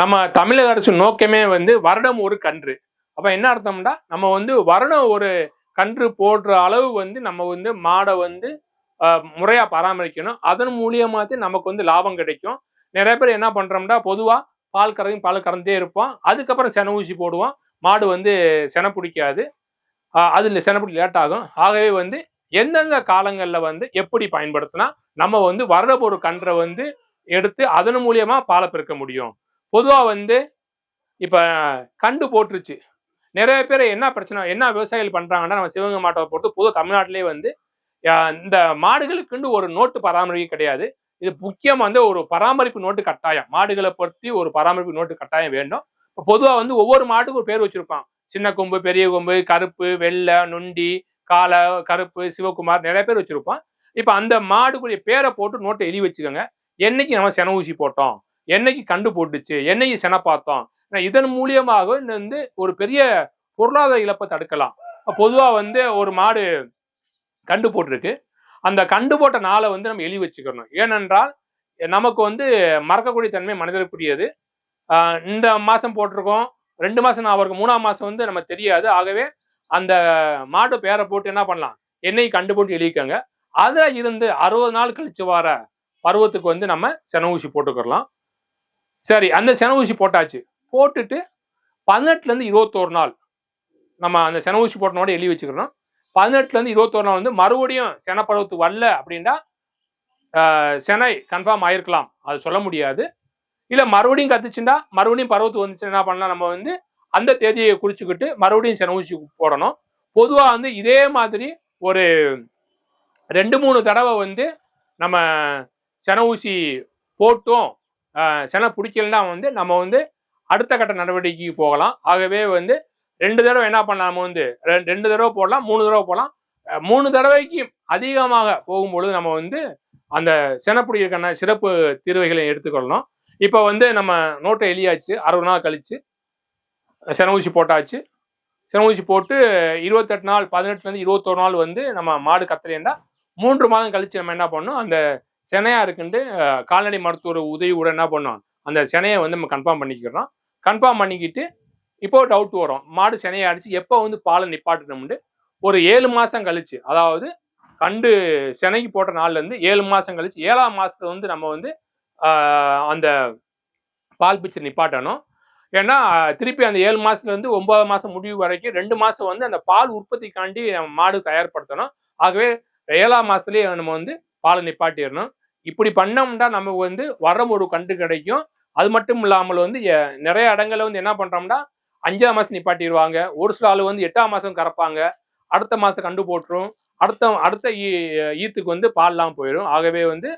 நம்ம தமிழக அரசு நோக்கமே வந்து வருடம் ஒரு கன்று. அப்ப என்ன அர்த்தம்னா நம்ம வந்து வருடம் ஒரு கன்று போடுற அளவு வந்து நம்ம வந்து மாடை வந்து முறையா பராமரிக்கணும். அதன் மூலியமாத்தே நமக்கு வந்து லாபம் கிடைக்கும். நிறைய பேர் என்ன பண்றோம்னா பொதுவா பால் கறந்து பால் கறந்தே இருப்போம். அதுக்கப்புறம் சென ஊசி போடுவோம். மாடு வந்து சென பிடிக்காது. ஆஹ், அதுல பிடி லேட் ஆகும். ஆகவே வந்து எந்தெந்த காலங்கள்ல வந்து எப்படி பயன்படுத்தினா நம்ம வந்து வருட ஒரு கன்றை வந்து எடுத்து அதன் மூலியமா பாலை பெருக்க முடியும். பொதுவாக வந்து இப்போ கண்டு போட்டுருச்சு. நிறைய பேர் என்ன பிரச்சனை என்ன விவசாயிகள் பண்ணுறாங்கன்னா நம்ம சிவகங்கை மாவட்டத்தை பொறுத்து பொதுவாக தமிழ்நாட்டிலே வந்து இந்த மாடுகளுக்குன்னு ஒரு நோட்டு பராமரிப்பு கிடையாது. இது முக்கியம் வந்து ஒரு பராமரிப்பு நோட்டு கட்டாயம். மாடுகளை பற்றி ஒரு பராமரிப்பு நோட்டு கட்டாயம் வேண்டும். இப்போ பொதுவாக வந்து ஒவ்வொரு மாட்டுக்கும் ஒரு பேர் வச்சுருப்பான். சின்ன கொம்பு பெரிய கொம்பு கருப்பு வெள்ளை நொண்டி காளை கருப்பு சிவகுமார் நிறைய பேர் வச்சுருப்பான். இப்போ அந்த மாடுக்குரிய பேரை போட்டு நோட்டை எழுதி வச்சுக்கோங்க. என்னைக்கு நம்ம சென ஊசி போட்டோம்? என்னைக்கு கண்டு போட்டுச்சு என்னைக்கு சென பார்த்தோம் இதன் மூலியமாக வந்து ஒரு பெரிய பொருளாதார இழப்பை தடுக்கலாம். பொதுவாக வந்து ஒரு மாடு கண்டு போட்டிருக்கு அந்த கண்டு போட்ட நாளை வந்து நம்ம எழுதி வச்சுக்கணும். ஏனென்றால் நமக்கு வந்து மறக்கக்கூடிய தன்மை மனிதருக்குரியது. இந்த மாதம் போட்டிருக்கோம். ரெண்டு மாதம் நான் அவருக்கு மூணாம் மாதம் வந்து நம்ம தெரியாது. ஆகவே அந்த மாடு பேரை போட்டு என்ன பண்ணலாம்? என்னைக்கு கண்டு போட்டு எழுதிக்கோங்க. அதில் இருந்து அறுபது நாள் கழிச்சு வர பருவத்துக்கு வந்து நம்ம சென ஊசி போட்டுக்கிறலாம். சரி அந்த சென ஊசி போட்டாச்சு. போட்டுட்டு பதினெட்டுலேருந்து இருபத்தோரு நாள் நம்ம அந்த சென ஊசி போட்டனோட எழுதி வச்சுக்கிறோம். பதினெட்டுலேருந்து இருபத்தோரு நாள் வந்து மறுபடியும் சென வரல அப்படின்னா செனை கன்ஃபார்ம் ஆயிருக்கலாம். அது சொல்ல முடியாது. இல்லை மறுபடியும் கத்துச்சுண்டா மறுபடியும் பருவத்து வந்துச்சு என்ன பண்ணலாம்? நம்ம வந்து அந்த தேதியை குறிச்சுக்கிட்டு மறுபடியும் சென ஊசி போடணும். பொதுவாக வந்து இதே மாதிரி ஒரு ரெண்டு மூணு தடவை வந்து நம்ம சென ஊசி போட்டோம் செனை பிடிக்கலன்னா வந்து நம்ம வந்து அடுத்த கட்ட நடவடிக்கைக்கு போகலாம். ஆகவே வந்து ரெண்டு தடவை என்ன பண்ணலாம்? நம்ம வந்து ரெ- ரெண்டு தடவை போடலாம் மூணு தடவை போடலாம். மூணு தடவைக்கு அதிகமாக போகும்பொழுது நம்ம வந்து அந்த செனப்பிடிக்கிறக்கான சிறப்பு தீர்வைகளை எடுத்துக்கொள்ளணும். இப்போ வந்து நம்ம நோட்டை எளியாச்சு அறுபது நாள் கழிச்சு. சென ஊசி போட்டாச்சு. சென ஊசி போட்டு இருபத்தெட்டு நாள் பதினெட்டுலேருந்து இருபத்தோரு நாள் வந்து நம்ம மாடு கத்தலைன்னா மூன்று மாதம் கழிச்சு நம்ம என்ன பண்ணணும்? அந்த செனையா இருக்குன்ட்டு கால்நடை மருத்துவர் உதவியோட என்ன பண்ணோம்? அந்த செனையை வந்து நம்ம கன்ஃபார்ம் பண்ணிக்கிறோம். கன்ஃபார்ம் பண்ணிக்கிட்டு இப்போ டவுட் வரும். மாடு செனையை அடிச்சு எப்போ வந்து பாலை நிப்பாட்டணும்னு ஒரு ஏழு மாதம் கழிச்சு அதாவது கண்டு செனைக்கு போட்ட நாள்ல இருந்து ஏழு மாதம் கழிச்சு ஏழாம் மாதத்தை வந்து நம்ம வந்து அந்த பால் பிச்சை நிப்பாட்டணும். ஏன்னா திருப்பி அந்த ஏழு மாதத்துலேருந்து ஒன்பது மாதம் முடிவு வரைக்கும் ரெண்டு மாதம் வந்து அந்த பால் உற்பத்திக்காண்டி நம்ம மாடு தயார்படுத்தணும். ஆகவே ஏழாம் மாதத்துலேயே நம்ம வந்து பாலை நிப்பாட்டிடணும். இப்படி பண்ணோம்னா நமக்கு வந்து வரம் ஒரு கண்டு கிடைக்கும். அது மட்டும் இல்லாமல் வந்து நிறைய இடங்கள்ல வந்து என்ன பண்றோம்னா அஞ்சாம் மாசம் நிப்பாட்டிடுவாங்க. ஒரு சில ஆள் வந்து எட்டாம் மாசம் கறப்பாங்க. அடுத்த மாசம் கண்டு போட்டுரும். அடுத்த அடுத்த ஈ- ஈத்துக்கு வந்து பால் போயிடும். ஆகவே வந்து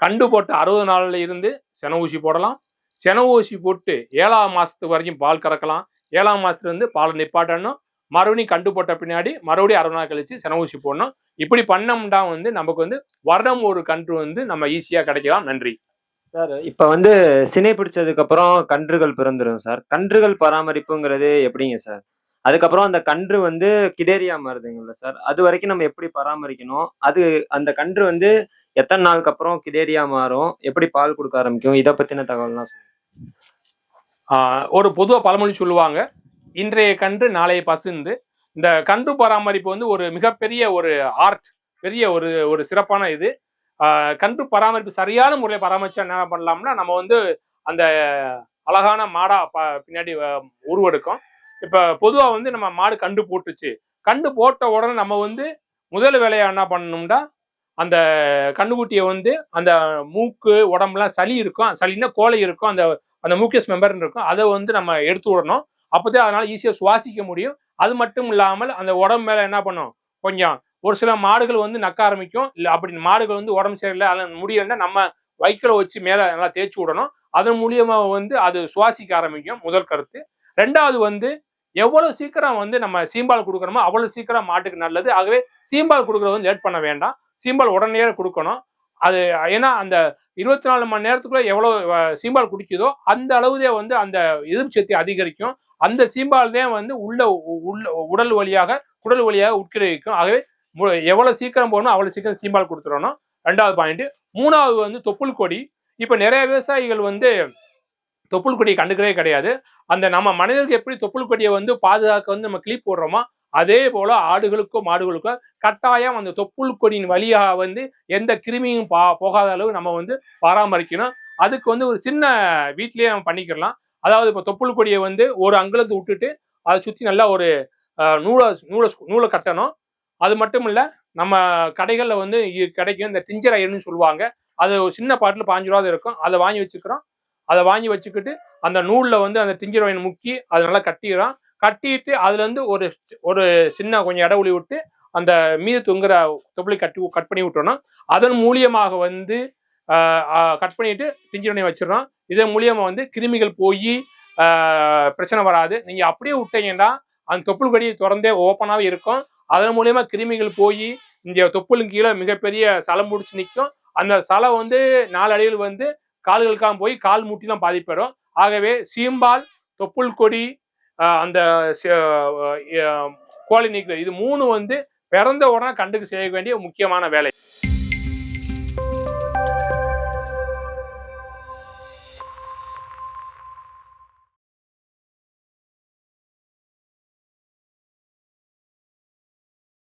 கண்டு போட்ட அறுபது நாளில் இருந்து சென ஊசி போடலாம். சென ஊசி போட்டு ஏழாம் மாதத்துக்கு வரைக்கும் பால் கறக்கலாம். ஏழாம் மாதத்துலேருந்து பாலை நிப்பாட்டணும். மறுபடியும் கண்டு போட்ட பின்னாடி மறுபடியும் அறுபது நாள் கழிச்சு சென ஊசி போடணும். இப்படி பண்ணோம்னா வந்து நமக்கு வந்து வருடம் ஒரு கன்று வந்து நம்ம ஈஸியா கிடைக்கலாம். நன்றி. சார் இப்ப வந்து சினை பிடிச்சதுக்கு அப்புறம் கன்றுகள் பிறந்துரும் சார். கன்றுகள் பராமரிப்புங்கிறது எப்படிங்க சார்? அதுக்கப்புறம் அந்த கன்று வந்து கிடேரியா மாறுதுங்கல்ல சார். அது வரைக்கும் நம்ம எப்படி பராமரிக்கணும்? அது அந்த கன்று வந்து எத்தனை நாளுக்கு அப்புறம் கிடேரியா மாறும்? எப்படி பால் கொடுக்க ஆரம்பிக்கும்? இதை பத்தின தகவல்லாம் ஒரு பொதுவா பழமொழி சொல்லுவாங்க. இன்றைய கன்று நாளைய பசுந்து. இந்த கன்று பராமரிப்பு வந்து ஒரு மிகப்பெரிய ஒரு ஆர்ட் பெரிய ஒரு ஒரு சிறப்பான இது. கன்று பராமரிப்பு சரியான முறையில் பராமரிச்சா என்ன பண்ணலாம்னா நம்ம வந்து அந்த அழகான மாடா ப- பின்னாடி உருவெடுக்கும். இப்போ பொதுவாக வந்து நம்ம மாடு கண்டு போட்டுச்சு. கண்டு போட்ட உடனே நம்ம வந்து முதல் வேலையை என்ன பண்ணணும்னா அந்த கண்ணுக்குட்டியை வந்து அந்த மூக்கு உடம்புலாம் சளி இருக்கும். சளின்னா கோலை இருக்கும். அந்த அந்த மூக்கியஸ் மெம்பர்னு இருக்கும். அதை வந்து நம்ம எடுத்து விடணும். அப்போதான் அதனால ஈஸியாக சுவாசிக்க முடியும். அது மட்டும் இல்லாமல் அந்த உடம்பு மேலே என்ன பண்ணும்? கொஞ்சம் ஒரு சில மாடுகள் வந்து நக்க ஆரம்பிக்கும். இல்லை அப்படி மாடுகள் வந்து உடம்பு சரியில்லை அதில் முடியலைன்னா நம்ம வைக்கலை வச்சு மேலே நல்லா தேய்ச்சி விடணும். அதன் மூலியமாக வந்து அது சுவாசிக்க ஆரம்பிக்கும். முதல் கருத்து. ரெண்டாவது வந்து எவ்வளோ சீக்கிரம் வந்து நம்ம சீம்பால் கொடுக்குறோமோ அவ்வளோ சீக்கிரம் மாட்டுக்கு நல்லது. ஆகவே சீம்பால் கொடுக்குறது வந்து லேட் பண்ண வேண்டாம். சீம்பால் உடனே கொடுக்கணும். அது ஏன்னா அந்த இருபத்தி நாலு மணி நேரத்துக்குள்ள எவ்வளோ சீம்பால் குடிக்குதோ அந்த அளவுதே வந்து அந்த எதிர்ப்பு சக்தி அதிகரிக்கும். அந்த சீம்பால் தான் வந்து உள்ள உ- உள்ள உடல் வழியாக குடல் வழியாக உட்கிரகிக்கும். ஆகவே எவ்வளவு சீக்கிரம் போகணும் அவ்வளவு சீக்கிரம் சீம்பால் கொடுத்துடணும். ரெண்டாவது பாயிண்ட் மூணாவது வந்து தொப்புள் கொடி. இப்ப நிறைய விவசாயிகள் வந்து தொப்புள் கொடியை கண்டுக்கவே கிடையாது. அந்த நம்ம மனிதர்கள் எப்படி தொப்புள் கொடியை வந்து பாதுகாக்க வந்து நம்ம கிளிப் போடுறோமோ அதே போல ஆடுகளுக்கோ மாடுகளுக்கோ கட்டாயம் அந்த தொப்புள் கொடியின் வழியாக வந்து எந்த கிருமியும் பா போகாத அளவு நம்ம வந்து பராமரிக்கணும். அதுக்கு வந்து ஒரு சின்ன வீட்லயே நம்ம பண்ணிக்கலாம். அதாவது இப்போ தொப்புள் கொடியை வந்து ஒரு அங்குலத்தை விட்டுட்டு அதை சுற்றி நல்லா ஒரு நூலை நூலை நூலை கட்டணும். அது மட்டும் இல்லை நம்ம கடைகளில் வந்து இ- கிடைக்கும் இந்த டிஞ்சர் அயர்னு சொல்லுவாங்க. அது ஒரு சின்ன பாட்டில் பாஞ்சு ரூபா இருக்கும். அதை வாங்கி வச்சுக்கிறோம். அதை வாங்கி வச்சுக்கிட்டு அந்த நூலில் வந்து அந்த டிஞ்சர் அயன் முக்கி அதை நல்லா கட்டிடுறோம். கட்டிட்டு அதுலேருந்து ஒரு ஒரு சின்ன கொஞ்சம் இடஒளி விட்டு அந்த மீது தொங்குற தொப்புளை கட்டி கட் பண்ணி விட்டோம்னா அதன் மூலியமாக வந்து கட் பண்ணிட்டு டிஞ்சர் வச்சிடறோம். இதன் மூலியமா வந்து கிருமிகள் போய் பிரச்சனை வராது. நீங்க அப்படியே விட்டீங்கன்னா அந்த தொப்புள் கடி திறந்தே ஓப்பனாகவே இருக்கும். அதன் மூலியமா கிருமிகள் போய் இந்த தொப்புளுக்கு கீழே மிகப்பெரிய சலம் முடிச்சு நிற்கும். அந்த சலம் வந்து நாலடியில் வந்து கால்களுக்காக போய் கால் மூட்டிலாம் பாதிப்பெறும். ஆகவே சீம்பால் தொப்புள் கொடி அந்த கோழி நீக்குதல் இது மூணு வந்து பிறந்த உடனே கண்டுக்கு செய்ய வேண்டிய முக்கியமான வேலை.